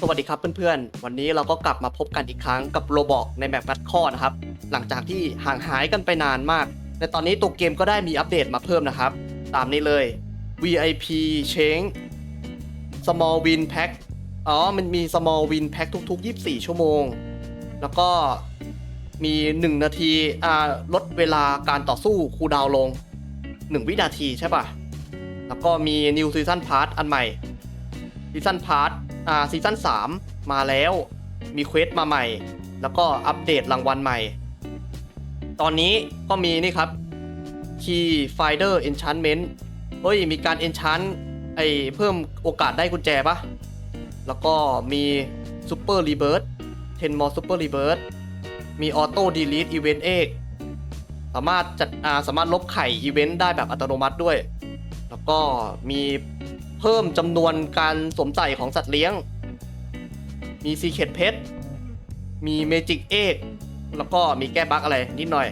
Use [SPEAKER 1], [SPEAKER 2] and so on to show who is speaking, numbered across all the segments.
[SPEAKER 1] สวัสดีครับเพื่อนๆ วันนี้เราก็กลับมาพบกันอีกครั้งกับโรบอกในแบบกัดข้อนะครับ หลังจากที่ห่างหายกันไปนานมาก แต่ตอนนี้ตัวเกมก็ได้มีอัปเดตมาเพิ่มนะครับ ตามนี้เลย VIP Change Small Win Pack อ๋อ มันมี Small Win Pack ทุก ๆ 24 ชั่วโมง แล้วก็มี 1 นาทีอ่าลดเวลาการต่อสู้คูดาวน์ลง 1 วินาทีใช่ป่ะ แล้วก็มี New Season Pass อันใหม่ซีซั่นพาร์ท อ่าซีซั่น3 มาแล้ว มีเควสมาใหม่ แล้วก็อัปเดตรางวัลใหม่ ตอนนี้ก็มีนี่ครับ Key Finder Enchantment เฮ้ย มีการ enchant ไอเพิ่มโอกาสได้กุญแจปะแล้วก็มี Super Rebirth 10 more Super Rebirth มี Auto Delete Event Egg สามารถจัดอาสามารถลบไข่อีเวนต์ได้แบบอัตโนมัติด้วย แล้วก็มี พิ่มจำนวนการสวมใส่ของสัตว์เลี้ยง มี Secret Pet มี Magic Egg แล้วก็มีแก้บั๊กอะไรนิดหน่อย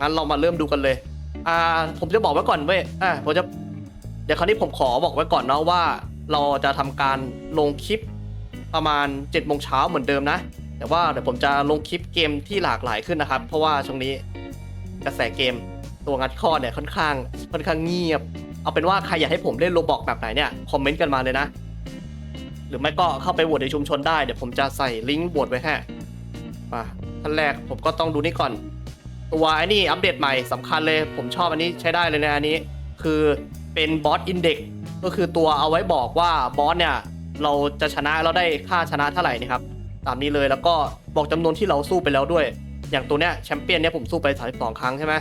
[SPEAKER 1] งั้นเรามาเริ่มดูกันเลย อ่า ผมจะบอกไว้ก่อนเว้ย อ่าผมจะ เดี๋ยวคราวนี้ผมขอบอกไว้ก่อนเนาะว่า เราจะทำการลงคลิปประมาณ7จ็ดโมงเช้าเหมือนเดิมนะ แต่ว่าเดี๋ยวผมจะลงคลิปเกมที่หลากหลายขึ้นนะครับ เพราะว่าช่วงนี้กระแสเกมตัวงัดข้อเนี่ยค่อนข้างค่อนข้างเงียบ เอาเป็นว่าใครอยากให้ผมเล่นโรบอกแบบไหนเนี่ยคอมเมนต์กันมาเลยนะ หรือไม่ก็เข้าไปโหวตในชุมชนได้เดี๋ยวผมจะใส่ลิงก์โหวตไว้ให้มาขั้นแรกผมก็ต้องดูนี่ก่อนตัวไอ้นี่อัปเดตใหม่สำคัญเลย ผมชอบอันนี้ใช้ได้เลยนะอันนี้ คือเป็นบอสอินเด็กก็คือตัวเอาไว้บอกว่าบอสเนี่ยเราจะชนะเราได้ค่าชนะเท่าไหร่นะครับตามนี้เลยแล้วก็บอกจำนวนที่เราสู้ไปแล้วด้วย อย่างตัวเนี้ยแชมเปี้ยนเนี่ยผมสู้ไป32ครั้งใช่ไหม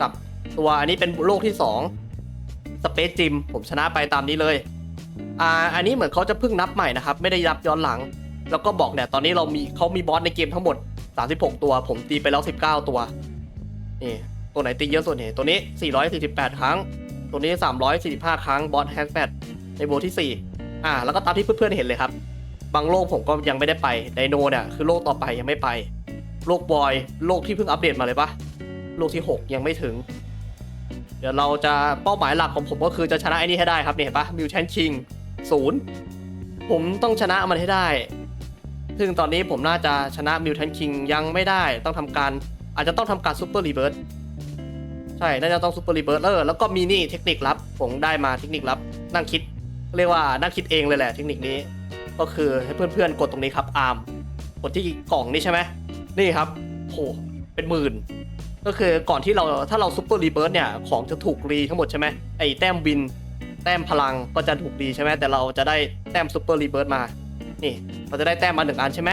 [SPEAKER 1] กับตัวอันนี้เป็นโลกที่ 2 สเปซจิมผมชนะไปตามนี้เลยอ่าอันนี้เหมือนเขาจะเพิ่งนับใหม่นะครับ ไม่ได้นับย้อนหลัง แล้วก็บอกเนี่ยตอนนี้เรามีเขามีบอสในเกมทั้งหมด 36 ตัว ผมตีไปแล้ว 19 ตัวนี่ตัวไหนตีเยอะสุดเนี่ยตัวนี้ 448 ครั้ง ตัวนี้ 345 ครั้งบอสแฮชแปดในโบที่ 4 อ่า แล้วก็ตามที่เพื่อนๆเห็นเลยครับบางโลกผมก็ยังไม่ได้ไปไดโนเนี่ยคือโลกต่อไปยังไม่ไป โลกบอย โลกที่เพิ่งอัปเดตมาเลยปะโลกที่ 6 ยังไม่ถึง เดี๋ยวเราจะเป้าหมายหลักของผมก็คือจะชนะไอ้นี่ให้ได้ครับเนี่ยเห็นปะมิวแชนคิงศูนย์ผมต้องชนะมันให้ได้ ซึ่งตอนนี้ผมน่าจะชนะมิวแทนคิงยังไม่ได้ต้องทำการอาจจะต้องทำการซูเปอร์รีเบิร์ใช่ น่าจะต้องซูเปอร์รีเบิร์เออแล้วก็มีนี่เทคนิคลับ ผมได้มาเทคนิคลับ นั่งคิด เรียกว่านั่งคิดเองเลยแหละเทคนิคนี้ ก็คือให้เพื่อนๆกดตรงนี้ครับอาร์มกดที่กล่องนี่ใช่ไหมนี่ครับโหเป็นหมื่น ก็คือก่อนที่เราถ้าเราซูเปอร์รีเบิร์เนี่ยของจะถูกรีทั้งหมดใช่ไหมไอ้แต้มวิน แต้มพลังก็จะถูกรีใช่ไหมแต่เราจะได้แต้มซูเปอร์รีเบิร์มา นี่ เราจะได้แต้มมาหนึ่งอันใช่ไหม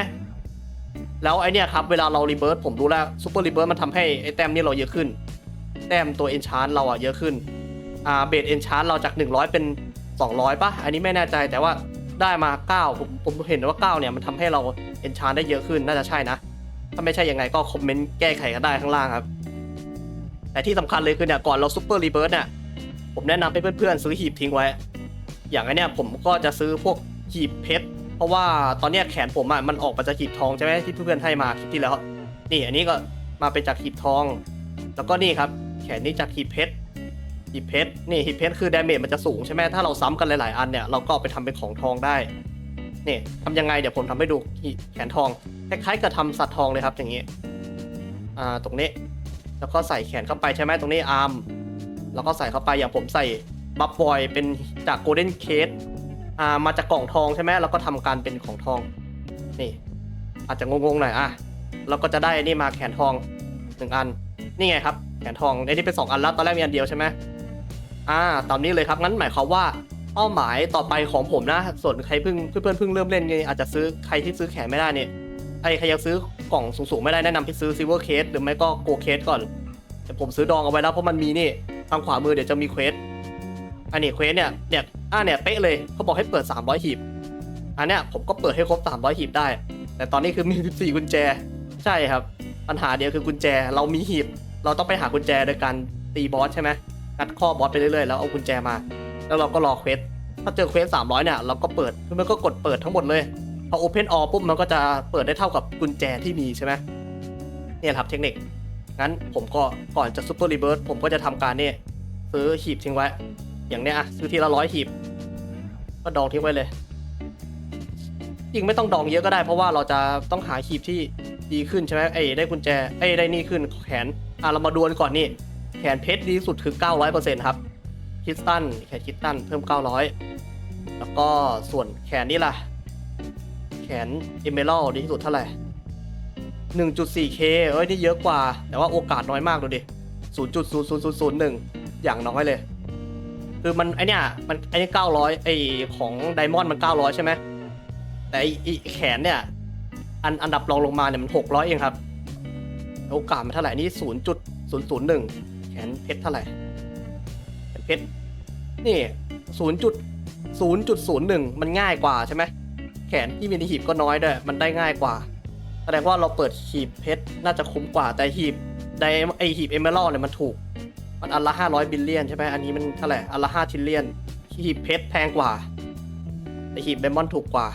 [SPEAKER 1] แล้วไอเนี่ยครับเวลาเรารีเบิร์ผมรู้แล้วซูเปอร์รีเบิร์มันทำให้ไอแต้มนี่เราเยอะขึ้น แต้มตัวเอนชานเราอะเยอะขึ้นอ่าเบสเอนชานเราจาก 100 เป็น 200ป่ะอันนี้ไม่แน่ใจแต่ว่าได้มา 9 ผมผมเห็นว่า9เนี่ยมันทำให้เราเอนชานได้เยอะขึ้นน่าจะใช่นะถ้าไม่ใช่ยังไงก็คอมเมนต์แก้ไขกันได้ข้างล่างครับ แต่ที่สำคัญเลยคือเนี่ยก่อนเราซูเปอร์รีเบิร์เนี่ยผมแนะนำให้เพื่อนๆซื้อหีบทิ้งไว้ อย่างไอเนี่ยผมก็จะซื้อพวกหีบเพชรเพราะว่าตอนเนี้ยแขนผมอะมันออกมาจากหีบทองใช่ไหมที่เพื่อนๆให้มาคลิปที่แล้ว นี่อันนี้ก็มาเป็นจากหีบทอง แล้วก็นี่ครับ แขนนี้จากหีบเพชรหีบเพชรนี่หีบเพชรคือดาเมจมันจะสูงใช่ไหมถ้าเราซ้ำกันหลายๆอันเนี่ยเราก็ไปทำเป็นของทองได้นี่ทำยังไงเดี๋ยวผมทำให้ดูแขนทองคล้ายๆกับทำสัตว์ทองเลยครับอย่างนี้อ่าตรงนี้ แล้วก็ใส่แขนเข้าไปใช่ไหมตรงนี้อาร์มแล้วก็ใส่เข้าไปอย่างผมใส่บัฟบอยเป็นจากโกลเด้นเคสอ่ามาจากกล่องทองใช่ไหมแล้วก็ทำการเป็นของทอง นี่ อาจจะงงๆหน่อยอะเราก็จะได้นี่มาแขนทองหนึ่งอัน นี่ไงครับ แขนทองไอ้นี่เป็นสองอันแล้วตอนแรกมีอันเดียวใช่ไหมอ่าตามนี้เลยครับงั้นหมายความว่าเป้าหมายต่อไปของผมนะ ส่วนใครเพิ่งเพื่อนๆเพิ่งเริ่มเล่นนี่อาจจะซื้อใครที่ซื้อแขนไม่ได้เนี่ย ไอ้ใครยังซื้อกล่องสูงๆ ไม่ได้แนะนำให้ซื้อซิลเวอร์เคสหรือไม่ก็โกเคสก่อน แต่ผมซื้อดองเอาไว้แล้วเพราะมันมีนี่ทางขวามือเดี๋ยวจะมีเควสอันนี้เควสเนี่ยเนี่ยอ่าเนี่ยเป๊ะเลยเขาบอกให้เปิด 300 หีบ อันเนี้ยผมก็เปิดให้ครบ 300 หีบได้ แต่ตอนนี้คือมี 14 กุญแจ ใช่ครับ ปัญหาเดียวคือกุญแจเรามีหีบ เราต้องไปหากุญแจโดยการตีบอสใช่ไหมงัดข้อบอสไปเรื่อยๆแล้วเอากุญแจมา แล้วเราก็รอเควสถ้าเจอเควส300 เนี่ยเราก็เปิดเพื่อนก็กดเปิดทั้งหมดเลย พอ Open All ปุ๊บมันก็จะเปิดได้เท่ากับกุญแจที่มีใช่ไหมเนี่ยครับเทคนิค งั้นผมก็ก่อนจะซูเปอร์รีเบิร์ผมก็จะทำการเนี่ยซื้อหีบทิ้งไว้ อย่างเนี้ยอะซื้อทีละร้อยหีบ ก็ดองทิ้งไว้เลยจริงไม่ต้องดองเยอะก็ได้เพราะว่าเราจะต้องหาคีบที่ดีขึ้นใช่ไหมเอ้ได้กุญแจเอ้ได้นี่ขึ้นแขนอะเรามาดวลก่อนนี่แขนเพชรดีสุดคือ 900%ครับคิสตันแขนคิสตันเพิ่ม 900 แล้วก็ส่วนแขนนี่ล่ะ ขนเอเมอรัลดีที่สุดเท่าไหร่ 1.4K เอ้ย นี่เยอะกว่า แต่ว่าโอกาสน้อยมากดูดิ 0.00001 อย่างน้อยเลย คือมันไอเนี้ยมันไอเนี้ย900 ไอของไดมอนด์มัน 900 ใช่ไหม แต่อ้ไอแขนเนี่ย อันอันดับรองลงมาเนี่ยมัน 600 เองครับ โอกาสมันเท่าไหร่ นี่ 0.001 แขนเพชรเท่าไหร่ แขนเพชร นี่ 0.0.01 มันง่ายกว่าใช่ไหม แขนที่มีในหีบก็น้อยด้วย มันได้ง่ายกว่า แสดงว่าเราเปิดหีบเพชรน่าจะคุ้มกว่า แต่หีบไดไอหีบเอเมอรัลเนี่ยมันถูก มันอันละ500บิลเลียนใช่ไหมอันนี้มันเท่าไหร่อันละ5ทิลเลียน หีบเพชรแพงกว่า แต่หีบไดมอนด์ถูกกว่า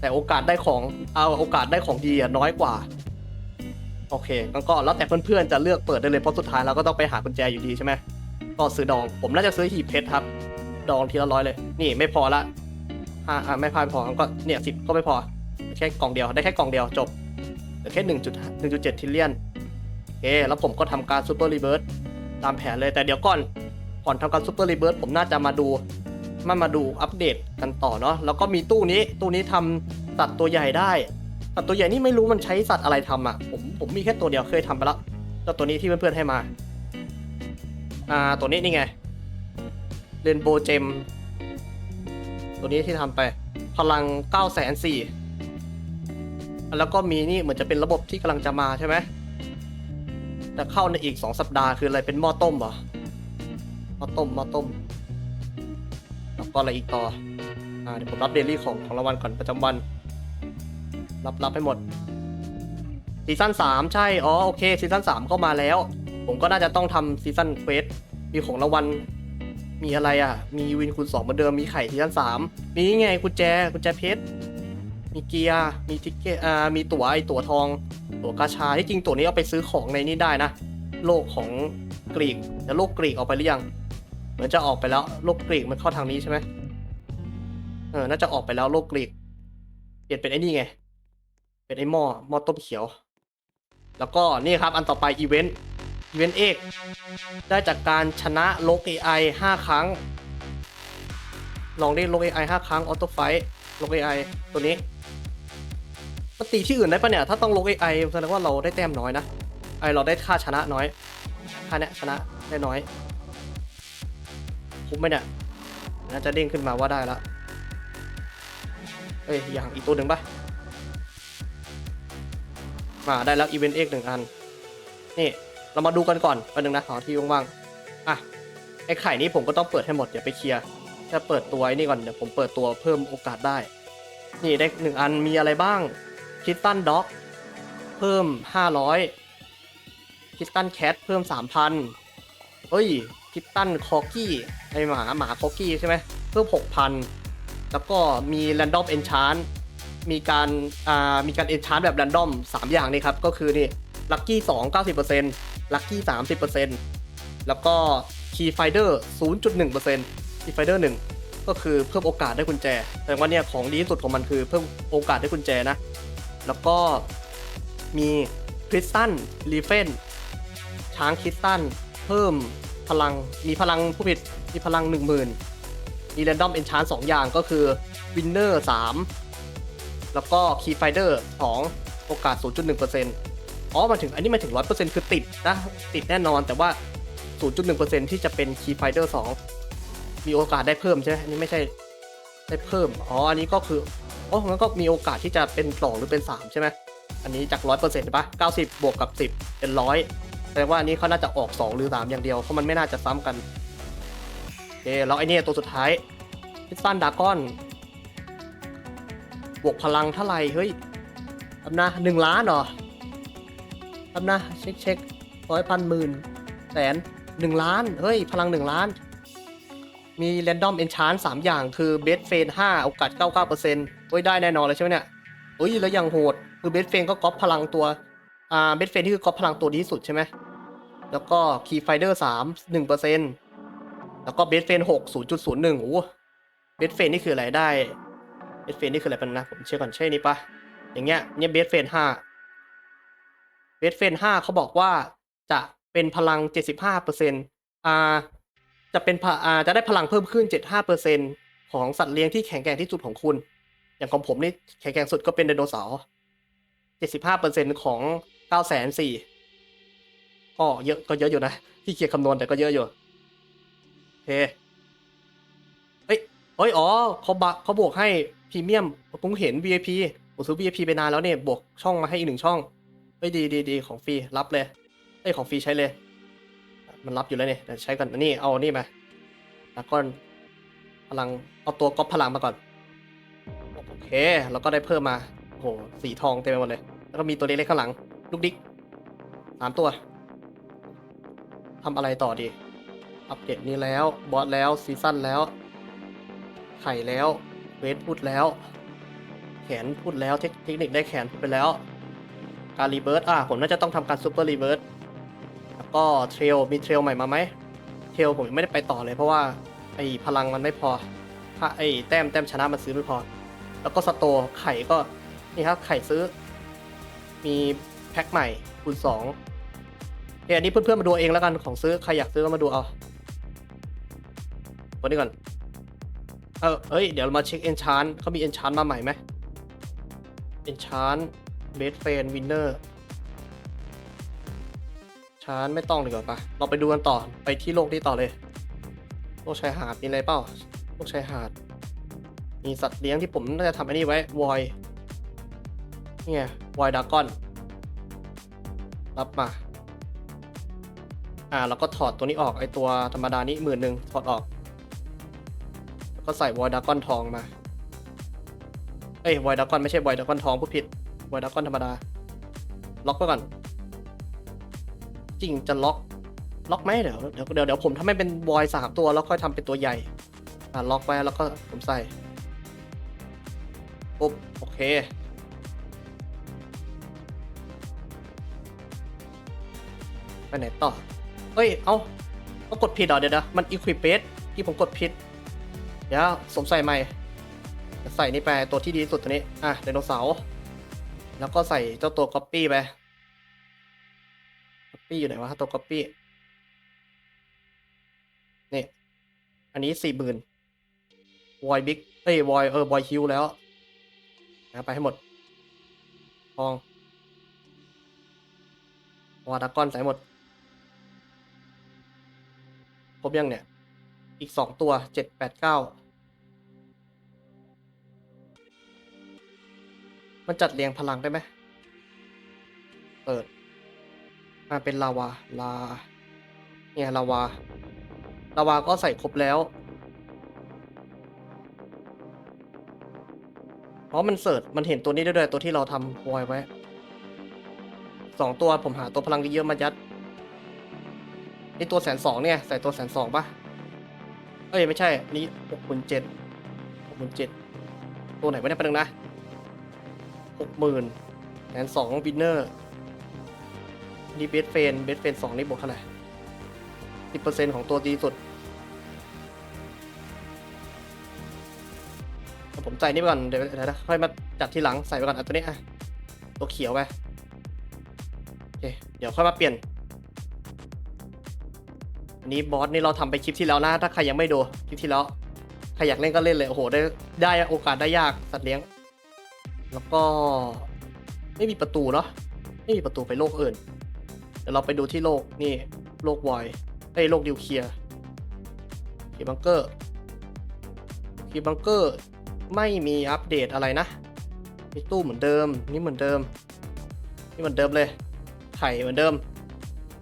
[SPEAKER 1] แต่โอกาสได้ของ เอาโอกาสได้ของดีอะน้อยกว่า โอเคงั้นก็แล้วแต่เพื่อนๆจะเลือกเปิดได้เลย เพราะสุดท้ายเราก็ต้องไปหากุญแจอยู่ดีใช่ไหมก็ซื้อดอง ผมน่าจะซื้อหีบเพชรครับ ดองทีละร้อยเลย นี่ไม่พอละ่าอ่าไม่พอไม่พอก็เนี่ยสิบก็ไม่พอแค่กล่องเดียวได้แค่กล่องเดียวจบเหลือแค่หนึ่งจุดหนึ่งจุดเจ็ดทิลเลียนโอเคแล้วผมก็ทำการซูเปอร์รีเบิร์ตตามแผนเลยแต่เดี๋ยวก่อนก่อนทำการซูเปอร์รีเบิร์ตผมน่าจะมาดูมามาดูอัปเดตกันต่อเนาะแล้วก็มีตู้นี้ตู้นี้ทำสัตว์ตัวใหญ่ได้สัตว์ตัวใหญ่นี่ไม่รู้มันใช้สัตว์อะไรทำอะผมผมมีแค่ตัวเดียวเคยทำไปแล้วเจ้าตัวนี้ที่เพื่อนๆให้มาอ่าตัวนี้นี่ไงเรนโบว์เจม ตัวนี้ที่ทำไป พลัง9 4 0 0 0แล้วก็มีนี่เหมือนจะเป็นระบบที่กำลังจะมาใช่ไหมจะเข้าในอีก 2 สัปดาห์คืออะไรเป็นหม้อต้มเหรอหม้อต้มหม้อต้ม แล้วก็อะไรอีกต่ออ่าเดี๋ยวผมรับเดลี่ของของรางวัลก่อนประจำวัน รับรับให้หมดซีซั่น3ใช่อ๋อโอเคซีซั่น3ก็มาแล้ว ผมก็น่าจะต้องทำซีซั่นเควสมีของรางวัล มีอะไรอะ มีวินคูณสองเหมือนเดิม มีไข่ซีซั่นสามมีไงกุญแจกุญแจเพชร มีเกียร์ มีทิกเกตอ่า มีตั๋วไอตั๋วทอง ตั๋วกาชา ที่จริงตั๋วนี้เอาไปซื้อของในนี้ได้นะ โลกของกรีกแต่โลกกรีกออกไปหรือยัง เหมือนจะออกไปแล้ว โลกกรีกมันเข้าทางนี้ใช่ไหมเออ น่าจะออกไปแล้วโลกกรีก เปลี่ยนเป็นไอ้นี่ไง เป็นไอ้หม้อ หม้อต้มเขียว แล้วก็นี่ครับ อันต่อไปอีเวนต์ อีเวนต์เอกได้จากการชนะโลก AI 5 ครั้ง ลองได้โลก AI 5 ครั้งออโต้ไฟโลก AI ตัวนี้มันตีที่อื่นได้ปะเนี่ย ถ้าต้องโลก AI แสดงว่าเราได้แต้มน้อยนะไอเราได้ค่าชนะน้อย ค่าเนี้ยชนะได้น้อย คุ้มไหมเนี่ยน่าจะเด้งขึ้นมาว่าได้ละเอ้ยอย่างอีกตัวหนึ่งปะมาได้แล้วอีเวนต์เอกหนึ่งอัน นี่ เรามาดูกันก่อนอันหนึ่งนะขอที่ว่างๆอะไอ้ไข่นี้ผมก็ต้องเปิดให้หมดเดี๋ยวไปเคลียร์ถ้าเปิดตัวไอ้นี่ก่อนเดี๋ยวผมเปิดตัวเพิ่มโอกาสได้ นี่ได้หนึ่งอันมีอะไรบ้างคิตตันด็อกเพิ่ม500คิตตันแคทเพิ่ม3,000เฮ้ยคิตตันคอกี้ไอหมาหมาคอกี้ใช่ไหมเพิ่ม6,000แล้วก็มีแรนดอมเอนชานมีการอ่ามีการเอนชานแบบแรนดอม3อย่างนี่ครับ ก็คือนี่ลัคกี้2 90% ลัคกี้30%แล้วก็คีย์ไฟเดอร์0.1%คีย์ไฟเดอร์1ก็คือเพิ่มโอกาสได้กุญแจ แต่ว่าเนี่ยของดีที่สุดของมันคือเพิ่มโอกาสได้กุญแจนะ แล้วก็มีคริสตันรีเฟนช้างคริสตันเพิ่มพลังมีพลังผู้ผิดมีพลัง 10,000มีแรนดอมเอนชาน2องอย่างก็คือวินเนอร์3แล้วก็คีย์ไฟเดอร์2โอกาส 0.1% อ๋อมาถึงอันนี้มาถึง100%คือติดนะ ติดแน่นอนแต่ว่า 0.1%ที่จะเป็น Key Fighter 2 มีโอกาสได้เพิ่มใช่ไหมอันนี้ไม่ใช่ได้เพิ่ม อ๋อ อันนี้ก็คืออ๋องั้นก็มีโอกาสที่จะเป็น 2 หรือเป็น 3 ใช่ไหมอันนี้จาก 100%ใช่ปะ90 บวกกับ 10 เป็น 100แสดงว่าอันนี้เขาน่าจะออก 2 หรือ 3 อย่างเดียว เพราะมันไม่น่าจะซ้ำกันโอเคแล้วไอ้นี่ตัวสุดท้ายพิซซันดากอนบวกพลังเท่าไหร่ เฮ้ยทำนะหนึ่งล้านเหรอ ทำนะเช็คเช็คร้อยพันหมื่นแสนหนึ่งล้าน เฮ้ย พลังหนึ่งล้าน มีแรนดอมเอนชานสามอย่างคือเบสเฟนห้าโอกาสเก้าเก้าเปอร์เซ็นต์เฮ้ย ได้แน่นอนเลยใช่ไหมเนี่ยเฮ้ย แล้วยังโหด คือเบสเฟนก็ก๊อปพลังตัว อ่า เบสเฟนที่คือก๊อปพลังตัวดีที่สุดใช่ไหม แล้วก็คีไฟเดอร์สามหนึ่งเปอร์เซ็นต์แล้วก็เบสเฟนหกศูนย์จุดศูนย์หนึ่งโอ้เบสเฟนนี่คืออะไรได้ เบสเฟนนี่คืออะไรเป็นนะ ผมเช็คก่อนใช่นี่ปะอย่างเงี้ยเนี่ยเบสเฟนห้า เบสเฟนห้าเขาบอกว่าจะเป็นพลังเจ็ดสิบห้าเปอร์เซ็นต์อ่าจะเป็นอ่าจะได้พลังเพิ่มขึ้นเจ็ดห้าเปอร์เซ็นต์ของสัตว์เลี้ยงที่แข็งแกร่งที่สุดของคุณ อย่างของผมนี่แข็งแกร่งสุดก็เป็นไดโนเสาร์เจ็ดสิบห้าเปอร์เซ็นต์ของเก้าแสนสี่ก็เยอะก็เยอะอยู่นะ ที่เกียรคำนวณแต่ก็เยอะอยู่เคเฮ้ยเฮ้ย อ๋อเขาบะเขาบวกให้พรีเมียมผมเห็น VIP ผมซื้อ VIP ไปนานแล้วเนี่ย บวกช่องมาให้อีกหนึ่งช่อง เฮ้ยดีดีดีของฟรีรับเลยเอ้ยของฟรีใช้เลย มันรับอยู่แล้วเนี่ยเดี๋ยวใช้กันอันนี่เอานี่มาแล้วก็พลังเอาตัวก๊อปพลังมาก่อนโอเคแล้วก็ได้เพิ่มมาโอ้โหสีทองเต็มไปหมดเลย แล้วก็มีตัวเล็กๆข้างหลัง ลูกดิ๊กสามตัวทำอะไรต่อดี อัปเดตนี้แล้ว บอสแล้ว ซีซั่นแล้ว ไข่แล้ว เวทพูดแล้ว แขนพูดแล้ว เทคเทคนิคได้แขนพูดไปแล้ว การรีเบิร์ตอะผมน่าจะต้องทำการซูเปอร์รีเบิร์ตแล้วก็เทรลมีเทรลใหม่มาไหมเทรลผมยังไม่ได้ไปต่อเลยเพราะว่าไอ้พลังมันไม่พอถ้าไอ้แต้มแต้มชนะมันซื้อไม่พอ แล้วก็สโตร์ไข่ก็นี่ครับไข่ซื้อ มีแพ็คใหม่คูณสองเอ้ยอันนี้เพื่อนๆมาดูเองแล้วกันของซื้อใครอยากซื้อก็มาดูเอาตัวนี้ก่อนเออเอ้ย เดี๋ยวเรามาเช็คเอนชานเขามีเอนชานมาใหม่ไหมเอนชาน เบสเฟนวินเนอร์ชานไม่ต้องดีกว่าปะเราไปดูกันต่อไปที่โลกนี้ต่อเลย โลกชายหาดมีอะไรเปล่า โลกชายหาด มีสัตว์เลี้ยงที่ผมน่าจะทำไอันนี้ไว้วอยนี่ไงวอยดากอน รับมา อ่าแล้วก็ถอดตัวนี้ออกไอตัวธรรมดานี้หมื่นหนึ่งถอดออก แล้วก็ใส่วอยดากอนทองมา เอ้ยวอยดากอนไม่ใช่วอยดากอนทองผู้ผิด วอยดากอนธรรมดา ล็อกไว้ก่อน จริงจะล็อก ล็อกไหมเดี๋ยวเดี๋ยวเดี๋ยวเดี๋ยวผมทำให้เป็นวอยสามตัวแล้วค่อยทำเป็นตัวใหญ่ อ่าล็อกไว้แล้วก็ผมใส่ปุ๊บโอเคไปไหนต่อ เอ้ย เอาก็กดผิดเหรอเดี๋ยวนะมัน equip base ที่ผมกดผิด เดี๋ยวสมใส่ใหม่ ใส่นี่ไปตัวที่ดีสุดตัวนี้ อะไดโนเสาร์ แล้วก็ใส่เจ้าตัว copy ไป copy อยู่ไหนวะตัว copy นี่ อันนี้สี่หมื่นวอยบิ๊กเอ้ยวอยเออวอยฮิวแล้วนะไปให้หมดทองวาดากอนใส่หมด ครบยังเนี่ย อีกสองตัวเจ็ดแปดเก้า มันจัดเรียงพลังได้ไหม เปิด มาเป็นลาวา ลา เนี่ยลาวา ลาวาก็ใส่ครบแล้ว เพราะมันเสิร์ช มันเห็นตัวนี้ด้วยตัวที่เราทำวอยไว้ สองตัวผมหาตัวพลังเยอะมายัด นี่ตัวแสนสองเนี่ย ใส่ตัวแสนสองปะเอ้ย ไม่ใช่ นี่หกหมื่นเจ็ดหกหมื่นเจ็ดตัวไหนไม่ได้ประเด็นนะ หกหมื่นแสนสองวินเนอร์นี่เบสเฟนเบสเฟนสองนี่บวกเท่าไหร่สิบเปอร์เซ็นต์ของตัวดีสุดเดี๋ยวผมใส่นี่ไปก่อนเดี๋ยวเดี๋ยวค่อยมาจัดทีหลังใส่ไปก่อนเอาตัวนี้อะตัวเขียวไปโอเคเดี๋ยวค่อยมาเปลี่ยนอันนี้บอสนี่เราทำไปคลิปที่แล้วนะถ้าใครยังไม่ดูคลิปที่แล้วใครอยากเล่นก็เล่นเลยโอ้โหได้ได้โอกาสได้ยากสัตว์เลี้ยง แล้วก็ไม่มีประตูเนาะไม่มีประตูไปโลกอื่น เดี๋ยวเราไปดูที่โลกนี่โลกวอยไอ้โลกนิวเคลียร์คีบังเกอร์คีบังเกอร์ไม่มีอัปเดตอะไรนะมีตู้เหมือนเดิม นี่เหมือนเดิม นี่เหมือนเดิมเลย ไข่เหมือนเดิม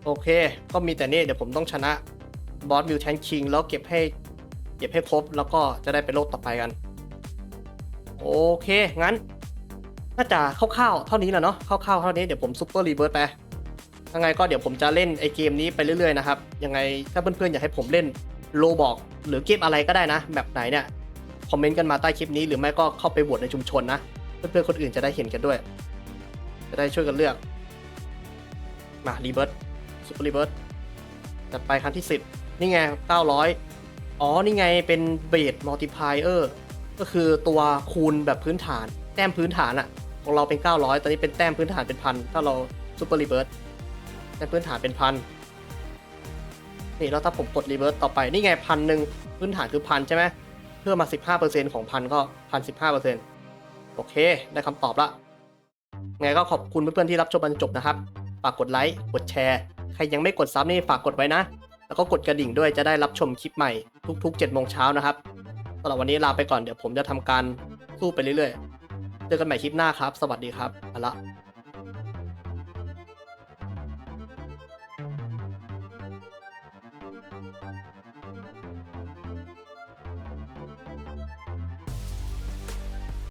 [SPEAKER 1] โอเค ก็มีแต่นี่เดี๋ยวผมต้องชนะบอสมิวแทนคิงแล้วเก็บให้เก็บให้ครบแล้วก็จะได้ไปโลกต่อไปกัน โอเค งั้น น่าจะคร่าวๆเท่านี้แหละเนาะคร่าวๆเท่านี้เดี๋ยวผมซุปเปอร์รีเวิร์สไปยังไงก็เดี๋ยวผมจะเล่นไอเกมนี้ไปเรื่อยๆนะครับยังไงถ้าเพื่อนๆอยากให้ผมเล่นโลบอกหรือเกมอะไรก็ได้นะแบบไหนเนี่ยคอมเมนต์กันมาใต้คลิปนี้หรือไม่ก็เข้าไปโหวตในชุมชนนะเพื่อนๆคนอื่นจะได้เห็นกันด้วย จะได้ช่วยกันเลือกมารีเบิร์ซูเปอร์รีเบิร์จัดไปครั้งที่ 10 นี่ไง 900 อ๋อ นี่ไงเป็นเบสมัลติพายเออร์ก็คือตัวคูณแบบพื้นฐาน แต้มพื้นฐานอะ ของเราเป็น 900 ตอนนี้เป็นแต้มพื้นฐานเป็นพัน ถ้าเราซูเปอร์รีเบิร์ตแต้มพื้นฐานเป็นพัน นี่แล้วถ้าผมกดรีเบิร์ตต่อไปนี่ไงพันหนึ่งพื้นฐานคือพันใช่ไหมเพิ่มมา 15%ของพันก็พันสิบห้เโอเค ได้คำตอบละไงก็ขอบคุณเพื่อนๆที่รับชมจนจบนะครับ ฝากกดไลค์ กดแชร์ ใครยังไม่กดซับนี่ฝากกดไว้นะ แล้วก็กดกระดิ่งด้วยจะได้รับชมคลิปใหม่ทุกๆ7โมงเช้านะครับสำหรับวันนี้ลาไปก่อนเดี๋ยวผมจะทำการสู้ไปเรื่อยๆ เจอกันใหม่คลิปหน้าครับ สวัสดีครับไปละ